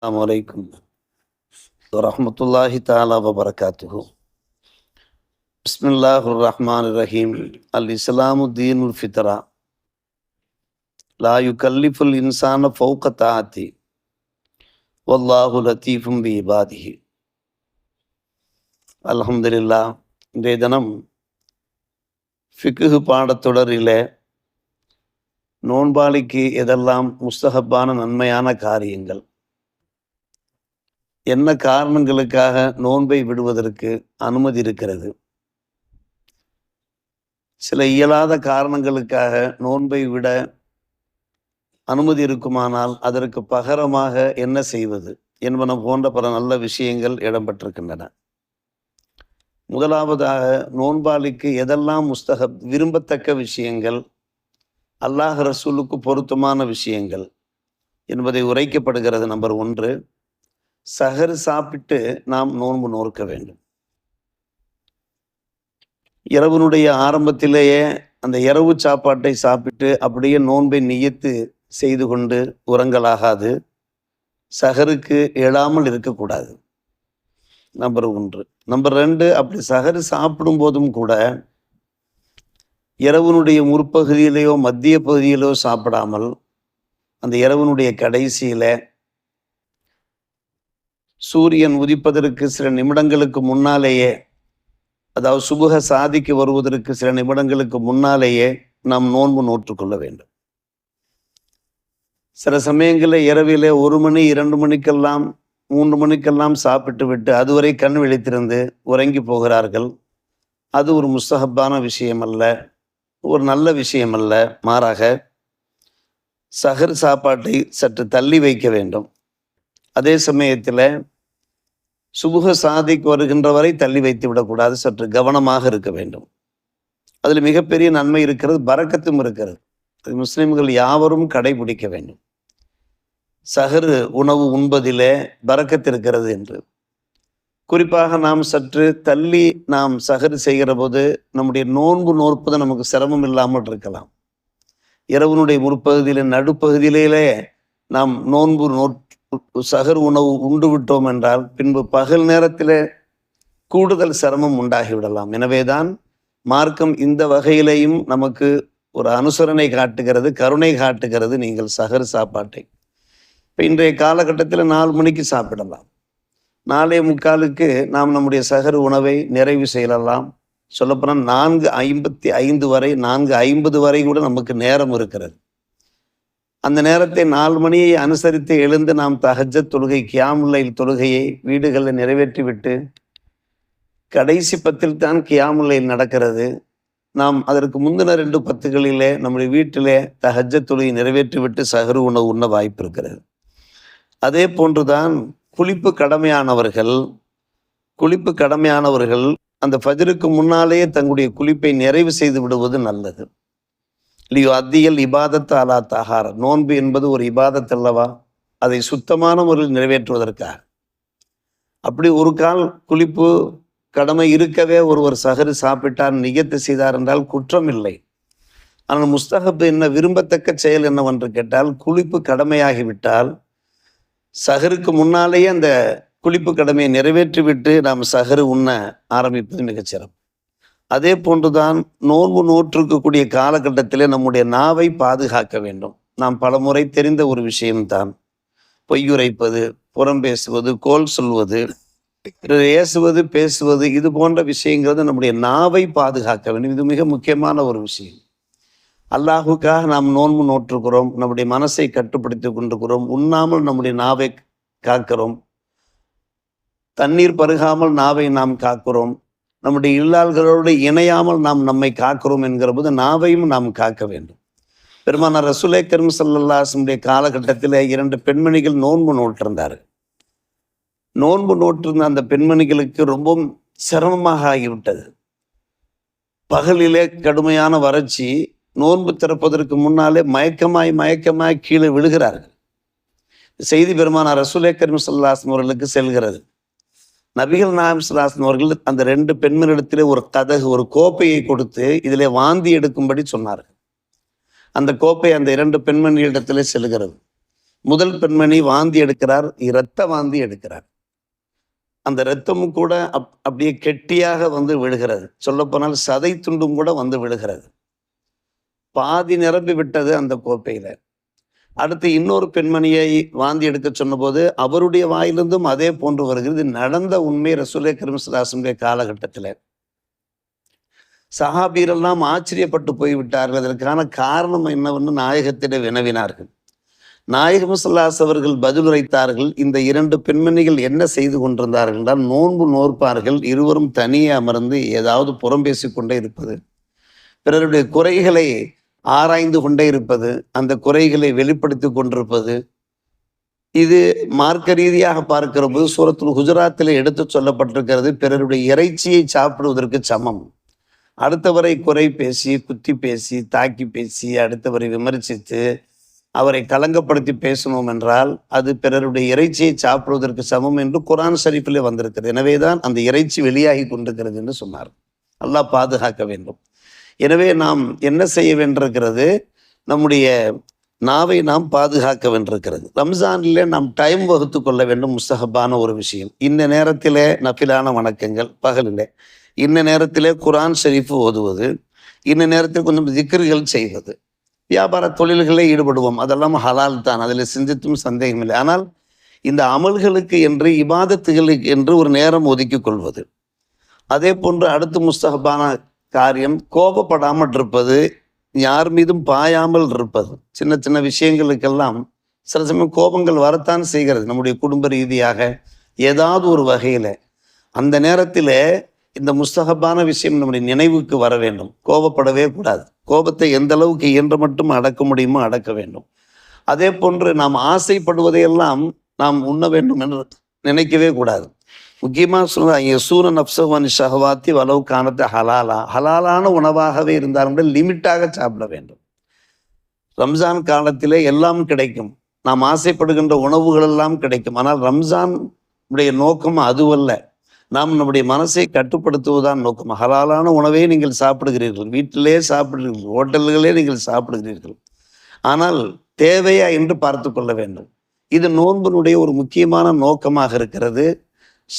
السلام عليكم ورحمة الله تعالى وبركاته بسم الله الرحمن الرحيم الإسلام دين الفطرة لا يكلف الإنسان فوق طاعته والله لطيف بعباده அல்ஹம்துலில்லா இன்றைய தினம் ஃபிக்குஹு பாடத்தொடரிலே நோன்பாளிக்கு எதெல்லாம் முஸ்தகப்பான நன்மையான காரியங்கள் என்ன காரணங்களுக்காக நோன்பை விடுவதற்கு அனுமதி இருக்கிறது? சில இயலாத காரணங்களுக்காக நோன்பை விட அனுமதி இருக்குமானால் அதற்கு பகரமாக என்ன செய்வது என்பன போன்ற பல நல்ல விஷயங்கள் இடம்பெற்றிருக்கின்றன. முதலாவதாக நோன்பாளிக்கு எதெல்லாம் முஸ்தக விரும்பத்தக்க விஷயங்கள் அல்லாஹ் ரசூலுக்கு பொருத்தமான விஷயங்கள் என்பதை உரைக்கப்படுகிறது. நம்பர் ஒன்று சகரு சாப்பிட்டு நாம் நோன்பு நோர்க்க வேண்டும். இரவனுடைய ஆரம்பத்திலேயே அந்த இரவு சாப்பாட்டை சாப்பிட்டு அப்படியே நோன்பை நியத்து செய்து கொண்டு உரங்களாகாது சகருக்கு எழாமல் இருக்கக்கூடாது. நம்பர் ஒன்று. நம்பர் ரெண்டு அப்படி சகரு சாப்பிடும் போதும் கூட இரவனுடைய முற்பகுதியிலேயோ மத்திய பகுதியிலோ சாப்பிடாமல் அந்த இரவனுடைய கடைசியில சூரியன் உதிப்பதற்கு சில நிமிடங்களுக்கு முன்னாலேயே அதாவது சுபுக சாதிக்கு வருவதற்கு சில நிமிடங்களுக்கு முன்னாலேயே நாம் நோன்பு நோற்றுக்கொள்ள வேண்டும். சில சமயங்களில் இரவிலே ஒரு மணி இரண்டு மணிக்கெல்லாம் மூன்று மணிக்கெல்லாம் சாப்பிட்டு விட்டு அதுவரை கண் விழித்திருந்து உறங்கி போகிறார்கள். அது ஒரு முஸ்தகப்பான விஷயம் அல்ல ஒரு நல்ல விஷயம் அல்ல மாறாக சகர் சாப்பாட்டை சற்று தள்ளி வைக்க வேண்டும். அதே சமயத்தில் சுபுக சாதிக்கு வருகின்ற வரை தள்ளி வைத்து விடக்கூடாது. சற்று கவனமாக இருக்க வேண்டும். அதில் மிகப்பெரிய நன்மை இருக்கிறது பறக்கத்தும் இருக்கிறது. அது முஸ்லீம்கள் யாவரும் கடைபிடிக்க வேண்டும். சகரு உணவு உண்பதிலே பறக்கத்து இருக்கிறது என்று. குறிப்பாக நாம் சற்று தள்ளி நாம் சகரு செய்கிற போது நம்முடைய நோன்பு நோற்பது நமக்கு சிரமம் இல்லாமல் இருக்கலாம். இரவனுடைய முற்பகுதியில நடுப்பகுதியிலே நாம் நோன்பு நோட் சகர் உணவு உண்டு விட்டோம் என்றால் பின்பு பகல் நேரத்தில் கூடுதல் சிரமம் உண்டாகிவிடலாம் எனவேதான் மார்க்கம் இந்த வகையிலையும் நமக்கு ஒரு அனுசரணை காட்டுகிறது கருணை காட்டுகிறது. நீங்கள் சகர் சாப்பாட்டை இப்போ இன்றைய காலகட்டத்தில் நாலு மணிக்கு சாப்பிடலாம். நாலே முக்காலுக்கு நாம் நம்முடைய சகர் உணவை நிறைவு செய்யலாம். சொல்லப்போனால் நான்கு ஐம்பத்தி ஐந்து வரை நான்கு ஐம்பது வரை கூட நமக்கு நேரம் இருக்கிறது. அந்த நேரத்தை நாலு மணியை அனுசரித்து எழுந்து நாம் தஹஜத் தொழுகை கியாமுல்லைல் தொழுகையை வீடுகளில் நிறைவேற்றிவிட்டு கடைசி பத்தில் தான் கியாமுல்லைல் நடக்கிறது. நாம் அதற்கு முந்தின ரெண்டு பத்துகளிலே நம்முடைய வீட்டிலே தஹஜத் தொழுகை நிறைவேற்றி விட்டு சகரு உணவு உண்ண வாய்ப்பு இருக்கிறது. அதே போன்றுதான் குளிப்பு கடமையானவர்கள் குளிப்பு கடமையானவர்கள் அந்த ஃபஜருக்கு முன்னாலேயே தங்களுடைய குளிப்பை நிறைவு செய்து விடுவது நல்லது. இல்லையோ அத்தியல் இபாதத் அலா தஹார். நோன்பு என்பது ஒரு இபாதத் அல்லவா? அதை சுத்தமான முறையில் நிறைவேற்றுவதற்காக. அப்படி ஒரு கால் குளிப்பு கடமை இருக்கவே ஒருவர் சகரு சாப்பிட்டார் நியத்து செய்தார் என்றால் குற்றம் இல்லை. ஆனால் முஸ்தகப்பு என்ன விரும்பத்தக்க செயல் என்னவென்று கேட்டால் குளிப்பு கடமையாகிவிட்டால் சகருக்கு முன்னாலேயே அந்த குளிப்பு கடமையை நிறைவேற்றிவிட்டு நாம் சகரு உண்ண ஆரம்பிப்பது மிகச்சிறப்பு அதே போன்றுதான் நோன்பு நோற்றிருக்கக்கூடிய காலகட்டத்திலே நம்முடைய நாவை பாதுகாக்க வேண்டும். நாம் பலமுறை தெரிந்த ஒரு விஷயம்தான். பொய்யுரைப்பது புறம் பேசுவது கோல் சொல்வது ஏசுவது பேசுவது இது போன்ற விஷயங்கிறது நம்முடைய நாவை பாதுகாக்க வேண்டும். இது மிக முக்கியமான ஒரு விஷயம். அல்லாஹுக்காக நாம் நோன்பு நோற்றுக்கிறோம் நம்முடைய மனசை கட்டுப்படுத்தி கொண்டிருக்கிறோம் உண்ணாமல் நம்முடைய நாவை காக்கிறோம் தண்ணீர் பருகாமல் நாவை நாம் காக்கிறோம் நம்முடைய இல்லாள்களோடு இணையாமல் நாம் நம்மை காக்கிறோம் என்கிற போது நாவையும் நாம் காக்க வேண்டும். பெருமானார் ரசுலே கரும் சல்லாசனுடைய காலகட்டத்தில் இரண்டு பெண்மணிகள் நோன்பு நோட்டிருந்தார் நோன்பு நோட்டிருந்த அந்த பெண்மணிகளுக்கு ரொம்பவும் சிரமமாக ஆகிவிட்டது. பகலிலே கடுமையான வறட்சி நோன்பு திறப்பதற்கு முன்னாலே மயக்கமாய் மயக்கமாய் கீழே விழுகிறார்கள். செய்தி பெருமானார் ரசூலே கரும் சல்லாசன் அவர்களுக்கு செல்கிறது. நபிகள் நாயம் அவர்கள் அந்த ரெண்டு பெண்மணிடத்திலே ஒரு கதகு ஒரு கோப்பையை கொடுத்து இதிலே வாந்தி எடுக்கும்படி சொன்னார்கள். அந்த கோப்பை அந்த இரண்டு பெண்மணியிடத்திலே செல்கிறது. முதல் பெண்மணி வாந்தி எடுக்கிறார் இரத்த வாந்தி எடுக்கிறார். அந்த இரத்தமும் கூட அப் அப்படியே கெட்டியாக வந்து விழுகிறது. சொல்லப்போனால் சதை துண்டும் கூட வந்து விழுகிறது. பாதி நிரம்பி விட்டது அந்த கோப்பையில. அடுத்து இன்னொரு பெண்மணியை வாந்தி எடுக்க சொன்னபோது அவருடைய வாயிலிருந்தும் அதே போன்று வருகிறது. நடந்த உண்மை ரசூலே கரிமஸ்லாசனுடைய காலகட்டத்தில். சஹாபீரெல்லாம் ஆச்சரியப்பட்டு போய்விட்டார்கள். அதற்கான காரணம் என்னவென்று நாயகத்திடம் வினவினார்கள். நாயகம் சுல்லாஸ் அவர்கள் பதிலுரைத்தார்கள் இந்த இரண்டு பெண்மணிகள் என்ன செய்து கொண்டிருந்தார்கள் என்றால் நோன்பு நோற்பார்கள் இருவரும் தனியே அமர்ந்து ஏதாவது புறம் பேசிக்கொண்டே இருப்பது. பிறருடைய குறைகளை ஆராய்ந்து கொண்டே இருப்பது அந்த குறைகளை வெளிப்படுத்தி கொண்டிருப்பது இது மார்க்க ரீதியாக பார்க்கிற போது சூரத்துல் குஜராத்தில் எடுத்து சொல்லப்பட்டிருக்கிறது பிறருடைய இறைச்சியை சாப்பிடுவதற்கு சமம். அடுத்தவரை குறை பேசி குத்தி பேசி தாக்கி பேசி அடுத்தவரை விமர்சித்து அவரை களங்கப்படுத்தி பேசணும் என்றால் அது பிறருடைய இறைச்சியை சாப்பிடுவதற்கு சமம் என்று குரான் ஷரீஃபிலே வந்திருக்கிறது. எனவேதான் அந்த இறைச்சி வெளியாகி கொண்டிருக்கிறது என்று சொன்னார். அல்லாஹ் பாதுகாக்க வேண்டும். எனவே நாம் என்ன செய்ய வேண்டியிருக்கிறது? நம்முடைய நாவை நாம் பாதுகாக்க வேண்டியிருக்கிறது. ரம்ஜானில் நாம் டைம் வகுத்து கொள்ள வேண்டும் முஸ்தகப்பான ஒரு விஷயம். இந்த நேரத்திலே நஃபிலான வணக்கங்கள் பகலிலே. இந்த நேரத்திலே குரான் ஷெரீஃப் ஓதுவது இந்த நேரத்தில் கொஞ்சம் திக்ருகள் செய்வது. வியாபார தொழில்களே ஈடுபடுவோம். அதெல்லாம் ஹலால் தான். அதில் சிந்தித்தும் சந்தேகம் இல்லை. ஆனால் இந்த அமல்களுக்கு என்று இபாதத்துகளுக்கு என்று ஒரு நேரம் ஒதுக்கி கொள்வது. அதே போன்று அடுத்து முஸ்தகப்பான காரியம் கோபப்படாமல் இருப்பது யார் மீதும் பாயாமல் இருப்பது சின்ன சின்ன விஷயங்களுக்கெல்லாம் சில சமயம் கோபங்கள் வரத்தான் செய்கிறது நம்முடைய குடும்ப ரீதியாக. ஏதாவது ஒரு வகையில் அந்த நேரத்தில் இந்த முஸ்தகப்பான விஷயம் நம்முடைய நினைவுக்கு வர வேண்டும். கோபப்படவே கூடாது. கோபத்தை எந்த அளவுக்கு இயன்ற மட்டும் அடக்க முடியுமோ அடக்க வேண்டும். அதே போன்று நாம் ஆசைப்படுவதையெல்லாம் நாம் உண்ண வேண்டும் என்று நினைக்கவே கூடாது. முக்கியமாக சொல்லுவாங்க சூரன் அப்சவான் ஷஹவாத்தி வலவு காணத்தை ஹலாலா. ஹலாலான உணவாகவே இருந்தாலும் கூட லிமிட்டாக சாப்பிட வேண்டும். ரம்ஜான் காலத்திலே எல்லாம் கிடைக்கும். நாம் ஆசைப்படுகின்ற உணவுகள் எல்லாம் கிடைக்கும். ஆனால் ரம்ஜான் உடைய நோக்கம் அதுவல்ல. நாம் நம்முடைய மனசை கட்டுப்படுத்துவதுதான் நோக்கம். ஹலாலான உணவே நீங்கள் சாப்பிடுகிறீர்கள். வீட்டிலே சாப்பிடுகிறீர்கள். ஹோட்டல்களே நீங்கள் சாப்பிடுகிறீர்கள். ஆனால் தேவையா என்று பார்த்து கொள்ள வேண்டும். இது நோன்பினுடைய ஒரு முக்கியமான நோக்கமாக இருக்கிறது.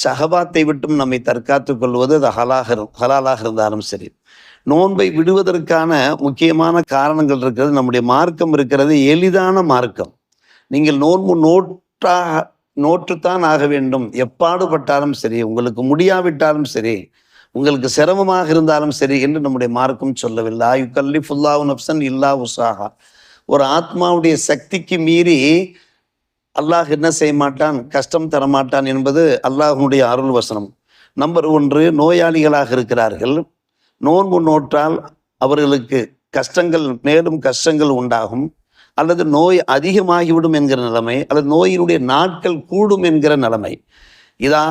ஷஹபாத்தை விட்டும் நம்மை தற்காத்துக் கொள்வது அது ஹலாக ஹலாலாக இருந்தாலும் சரி. நோன்பை விடுவதற்கான முக்கியமான காரணங்கள் இருக்கிறது நம்முடைய மார்க்கம் இருக்கிறது எளிதான மார்க்கம். நீங்கள் நோன்பு நோட்டாக நோற்றுத்தான் ஆக வேண்டும். எப்பாடுபட்டாலும் சரி உங்களுக்கு முடியாவிட்டாலும் சரி உங்களுக்கு சிரமமாக இருந்தாலும் சரி என்று நம்முடைய மார்க்கம் சொல்லவில்லை. ஆயுக்கல்லி ஃபுல்லாவு நப்சன் இல்லா உசாகா ஒரு ஆத்மாவுடைய சக்திக்கு மீறி அல்லாஹ் என்ன செய்ய மாட்டான்? கஷ்டம் தரமாட்டான் என்பது அல்லாஹனுடைய அருள் வசனம். நம்பர் ஒன்று நோயாளிகளாக இருக்கிறார்கள். நோன்பு நோற்றால் அவர்களுக்கு கஷ்டங்கள் மேலும் கஷ்டங்கள் உண்டாகும். அல்லது நோய் அதிகமாகிவிடும் என்கிற நிலைமை அல்லது நோயினுடைய நாட்கள் கூடும் என்கிற நிலைமை. இதா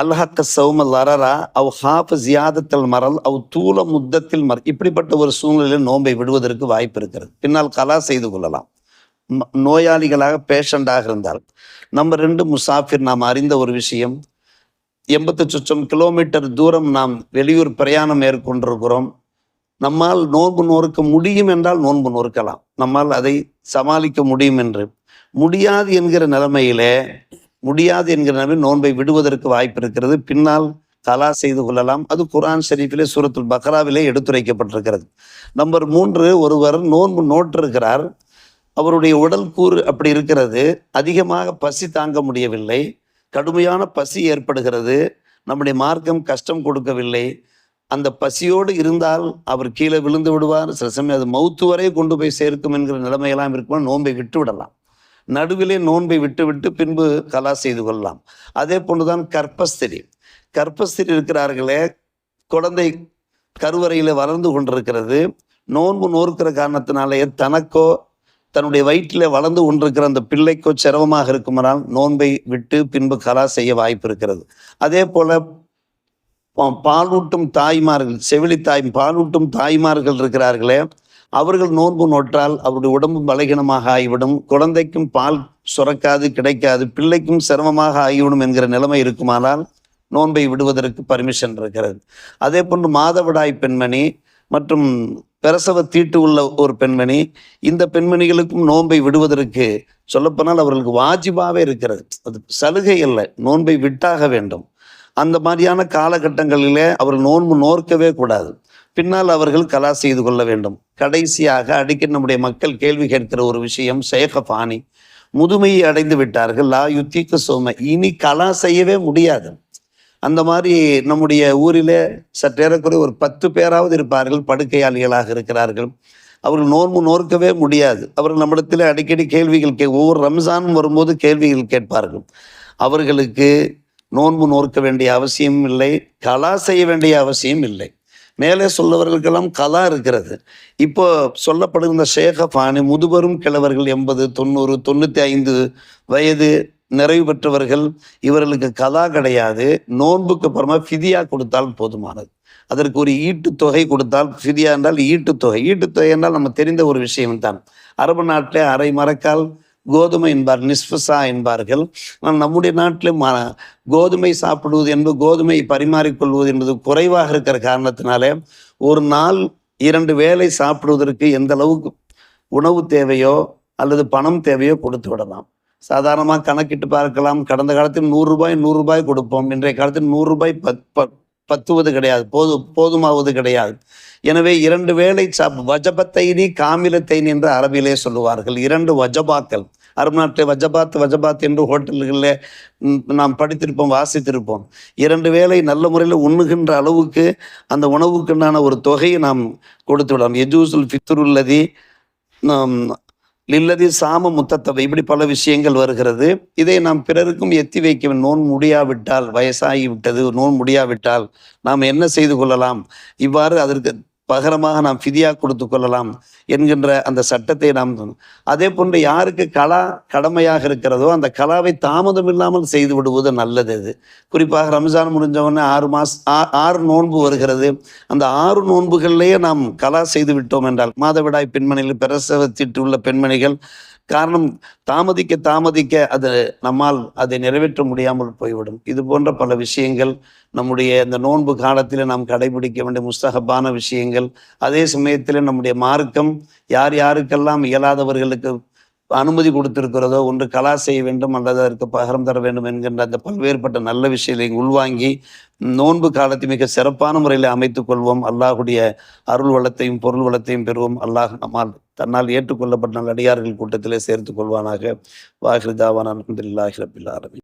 அல்ஹக்க சௌமல் அரரா அவ் ஹாஃப் ஜியாதத்தல் மரல் அவ் தூல முத்தத்தில் மர் இப்படிப்பட்ட ஒரு சூழ்நிலையில் நோன்பை விடுவதற்கு வாய்ப்பு இருக்கிறது. பின்னால் கலா செய்து கொள்ளலாம். நோயாளிகளாக பேஷண்டாக இருந்தால் நம்ம ரெண்டு முசாஃபிர் நாம் அறிந்த ஒரு விஷயம். எண்பத்து சுற்றம் கிலோமீட்டர் தூரம் நாம் வெளியூர் பிரயாணம் மேற்கொண்டிருக்கிறோம். நம்மால் நோன்பு நொறுக்க முடியும் என்றால் நோன்பு நொறுக்கலாம் நம்மால் அதை சமாளிக்க முடியும் என்று. முடியாது என்கிற நிலைமையிலே முடியாது என்கிற நிலைமை நோன்பை விடுவதற்கு வாய்ப்பு இருக்கிறது. பின்னால் கலா செய்து கொள்ளலாம். அது குரான் ஷெரீஃபிலே சூரத்துல் பக்ராவிலே எடுத்துரைக்கப்பட்டிருக்கிறது. நம்பர் மூன்று ஒருவர் நோன்பு நோட்டிருக்கிறார் அவருடைய உடல் கூறு அப்படி இருக்கிறது. அதிகமாக பசி தாங்க முடியவில்லை. கடுமையான பசி ஏற்படுகிறது. நம்முடைய மார்க்கம் கஷ்டம் கொடுக்கவில்லை. அந்த பசியோடு இருந்தால் அவர் கீழே விழுந்து விடுவார். சில சமயம் அது மௌத்து வரை கொண்டு போய் சேர்க்கும் என்கிற நிலைமையெல்லாம் இருக்கும்? நோன்பை விட்டு விடலாம். நடுவிலே நோன்பை விட்டுவிட்டு பின்பு கலா செய்து கொள்ளலாம். அதே போன்றுதான் கற்பஸ்திரி கற்பஸ்திரி இருக்கிறார்களே குழந்தை கருவறையில் வளர்ந்து கொண்டிருக்கிறது. நோன்பு நோறுக்கிற காரணத்தினாலேயே தனக்கோ தன்னுடைய வயிற்றில் வளர்ந்து கொண்டிருக்கிற அந்த பிள்ளைக்கோ சிரமமாக இருக்குமானால் நோன்பை விட்டு பின்பு கலா செய்ய வாய்ப்பு இருக்கிறது. அதே போல பா- பாலூட்டும் தாய்மார்கள் செவிலி தாய் பாலூட்டும் தாய்மார்கள் இருக்கிறார்களே அவர்கள் நோன்பு நோற்றால் அவருடைய உடம்பு பலகீனமாக ஆகிவிடும். குழந்தைக்கும் பால் சுரக்காது கிடைக்காது பிள்ளைக்கும் சிரமமாக ஆகிவிடும் என்கிற நிலைமை இருக்குமானால் நோன்பை விடுவதற்கு பர்மிஷன் இருக்கிறது. அதே போன்று மாதவிடாய் பெண்மணி மற்றும் பிரசவ தீட்டு உள்ள ஒரு பெண்மணி இந்த பெண்மணிகளுக்கும் நோன்பை விடுவதற்கு சொல்லப்போனால் அவர்களுக்கு வாஜிபாவே இருக்கிறது. அது சலுகை அல்ல நோன்பை விட்டாக வேண்டும். அந்த மாதிரியான காலகட்டங்களிலே அவர்கள் நோன்பு நோர்க்கவே கூடாது. பின்னால் அவர்கள் கலா செய்து கொள்ள வேண்டும். கடைசியாக அடிக்கடி நம்முடைய மக்கள் கேள்வி கேட்கிற ஒரு விஷயம் சேகபாணி முதுமையை அடைந்து விட்டார்கள். லா யுத்திக்கு சோம. இனி கலா செய்யவே முடியாது. அந்த மாதிரி நம்முடைய ஊரிலே சற்றேறக்குறைய ஒரு பத்து பேராவது இருப்பார்கள் படுக்கையாளிகளாக இருக்கிறார்கள். அவர்கள் நோன்பு நோர்க்கவே முடியாது. அவர்கள் நம்மிடத்தில் அடிக்கடி கேள்விகள் கே ஒவ்வொரு ரம்ஜானும் வரும்போது கேள்விகள் கேட்பார்கள். அவர்களுக்கு நோன்பு நோர்க்க வேண்டிய அவசியம் இல்லை கலா செய்ய வேண்டிய அவசியம் இல்லை. மேலே சொல்லவர்களுக்கெல்லாம் கலா இருக்கிறது. இப்போ சொல்லப்படுகின்ற ஷேக பாணி முதுபெரும் கிழவர்கள் எண்பது தொண்ணூறு தொண்ணூற்றி ஐந்து வயது நிறைவு பெற்றவர்கள் இவர்களுக்கு கலா கிடையாது. நோன்புக்கு அப்புறமா ஃபிதியா கொடுத்தால் போதுமானது. அதற்கு ஒரு ஈட்டுத்தொகை கொடுத்தால் ஃபிதியா என்றால் ஈட்டுத்தொகை. ஈட்டுத்தொகை ஈட்டுத் தொகை என்றால் நம்ம தெரிந்த ஒரு விஷயம்தான். அரபு நாட்டிலே அரை மரக்கால் கோதுமை என்பார் நிஸ்பசா என்பார்கள். ஆனால் நம்முடைய நாட்டில் ம கோதுமை சாப்பிடுவது என்பது கோதுமை பரிமாறிக்கொள்வது என்பது குறைவாக இருக்கிற காரணத்தினாலே ஒரு நாள் இரண்டு வேலை சாப்பிடுவதற்கு எந்த அளவுக்கு உணவு தேவையோ அல்லது பணம் தேவையோ கொடுத்து விடலாம். சாதாரணமாக கணக்கிட்டு பார்க்கலாம். கடந்த காலத்தில் நூறுரூபாய் நூறுரூபாய் கொடுப்போம். இன்றைய காலத்தில் நூறு ரூபாய் பத் ப- பத்துவது கிடையாது. போது போதுமாவது கிடையாது. எனவே இரண்டு வேளை சாப் வஜபத்தைனி காமிலத்தைனி என்று அரபிலே சொல்லுவார்கள். இரண்டு வஜபாக்கள். அரபு நாட்டில் வஜபாத் வஜபாத் என்று ஹோட்டல்களில் நாம் படித்திருப்போம் வாசித்திருப்போம். இரண்டு வேளை நல்ல முறையில் உண்ணுகின்ற அளவுக்கு அந்த உணவுக்குண்டான ஒரு தொகையை நாம் கொடுத்து விடலாம் எஜூசுல் ஃபித்ருல்லதி லில்லதி சாம முத்தத்தவை. இப்படி பல விஷயங்கள் வருகிறது. இதை நாம் பிறருக்கும் எத்தி வைக்க நோன் முடியாவிட்டால் வயசாகிவிட்டது. நோன் முடியாவிட்டால் நாம் என்ன செய்து கொள்ளலாம்? இவ்வாறு அதற்கு பகரமாக நாம் ஃபிதியா கொடுத்து கொள்ளலாம் என்கின்ற அந்த சட்டத்தை நாம் அதே போன்று யாருக்கு கலா கடமையாக இருக்கிறதோ அந்த கலாவை தாமதம் இல்லாமல் செய்து விடுவது நல்லது அது. குறிப்பாக ரம்ஜான் முடிஞ்சவொடனே ஆறு மாச ஆ- ஆறு நோன்பு வருகிறது. அந்த ஆறு நோன்புகள்லேயே நாம் கலா செய்து விட்டோம் என்றால் மாதவிடாய் பெண்மணிகள் பிரசவத்திட்டு உள்ள பெண்மணிகள் காரணம் தாமதிக்க தாமதிக்க அது நம்மால் அதை நிறைவேற்ற முடியாமல் போய்விடும். இது போன்ற பல விஷயங்கள் நம்முடைய இந்த நோன்பு காலத்தில் நாம் கடைபிடிக்க வேண்டிய முஸ்தகப்பான விஷயங்கள். அதே சமயத்தில் நம்முடைய மார்க்கம் யார் யாருக்கெல்லாம் இயலாதவர்களுக்கு அனுமதி கொடுத்திருக்கிறதோ ஒன்று கலா செய்ய வேண்டும் அல்லது அதற்கு பகரம் தர வேண்டும் என்கின்ற அந்த பல்வேறுபட்ட நல்ல விஷயங்களை உள்வாங்கி நோன்பு காலத்தை மிக சிறப்பான முறையில் அமைத்துக் கொள்வோம். அல்லாஹுடைய அருள் வளத்தையும் பொருள் வளத்தையும் பெறுவோம். அல்லாஹ் நம்மால் தன்னால் ஏற்றுக்கொள்ளப்பட்ட நல்லடியார்கள் கூட்டத்திலே சேர்த்துக் கொள்வானாக. வாஹிருதாவான அலமதுல்லாஹி ரபில் ஆரம்பி